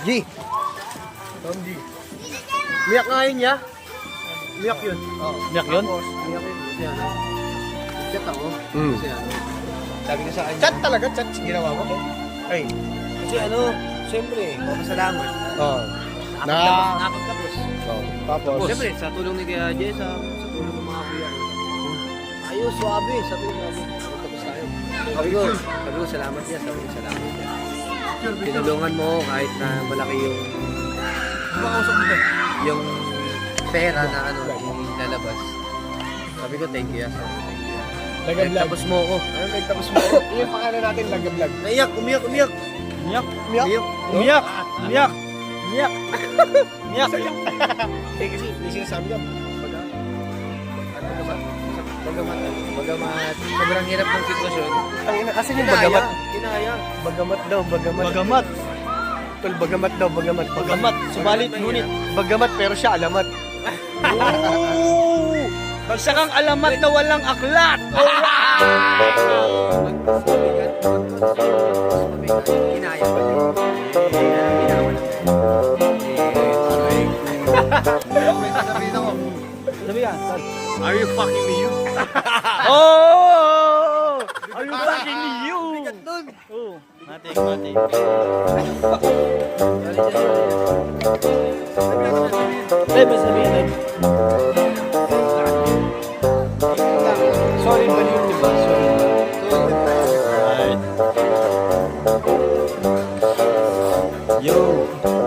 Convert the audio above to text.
G. Tom G. Miyak nga yun niya. Miyak yun. Oo. Miyak yun? Tapos, miyak yun. Kasi ano. Chat ako. Mm. Kasi ano. Sabi ko sa kanya. Chat talaga, chat. Ginawa ko. Ay. Kasi ano, siyempre, papasalamat. Oo. Na. Nakapagtapos. Oo. Tapos. Siyempre, sa tulong ni Kuya Jessa, sa tulong ng mga kuya. Ayos, suabe. Sabi ko, sabi. Tayo. Sabi ko, sabi ko, salamat niya. Sabi ko, salamat niya. Tinulungan mo kahit na malaki yung yung pera na ano, ilalabas. Sabi ko, thank you. ah. Sabi ko, thank you. Lagablag. Tapos mo ako. Ano nagtapos mo? Yung pangalan natin, lagablag. Naiyak, umiyak, umiyak. Umiyak. Miyak. Umiyak. Umiyak. Umiyak. Umiyak. Umiyak. Eh kasi, may sinasabi ka, baga, bagamat, bagamat, bagamat, Sobrang hirap ng sitwasyon. ang ina, asan yung Kinaya. bagamat? Kinaya. Bagamat daw, bagamat. Bagamat. Tol, bagamat daw, bagamat. Bagamat. Subalit ngunit. Bagamat pero siya alamat. Oh! Isa kang alamat na walang aklat. Kinaya pa niya. Ginawa na. Sabi yan. Are you fucking me you? Oh! Are you fucking you? Oh, matik, matik. Bebe, sabihin. Sorry ba yun, di? Sorry. Yo!